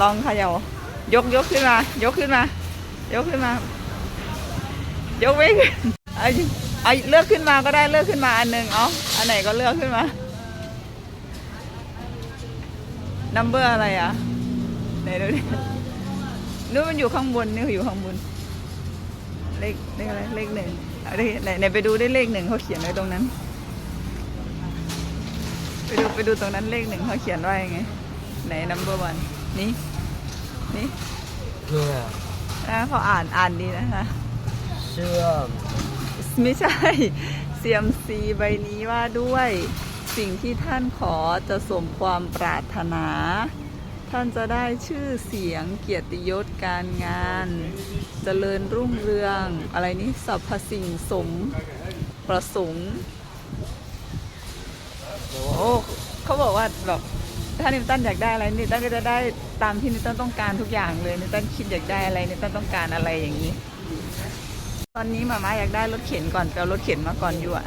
ลองเขย่ายกยกขึ้นมา ยกขึ้นมา ยกขึ้นมา ยกไม่ขึ้นไอ้ไอ้เลือกขึ้นมาก็ได้เลือกขึ้นมาอันหนึ่งเอาอันไหนก็เลือกขึ้นมานัมเบอร์อะไรอะไหนดูดินู้นมันอยู่ข้างบนนี่อยู่ข้างบนเลขเลขอะไรเลขหนึ่งเอาดิไหนไหนไปดูได้เลขหนึ่งเขาเขียนไว้ตรงนั้น ไปดูไปดูตรงนั้นเลขหนึ่งเขาเขียนว่ายังไงไหน number one นี่ นี่เพื่อนะเขาอ่านอ่านดีนะคะ เชื่อม ไม่ใช่ CMC ใบนี้ว่าด้วยสิ่งที่ท่านขอจะสมความปรารถนา ท่านจะได้ชื่อเสียงเกียรติยศการงานเจริญรุ่งเรือง อะไรนี้สรรพสิ่งสมประสงค์โอ้เขาบอกว่าแบบ ถ้านิวตันอยากได้อะไรนิวตันก็จะได้ตามที่นิวตันต้องการทุกอย่างเลยนิวตันคิดอยากได้อะไรนิวตันต้องการอะไรอย่างนี้ ตอนนี้หมาม่าอยากได้รถเข็นก่อนไปเอารถเข็นมาก่อนอยู่อะ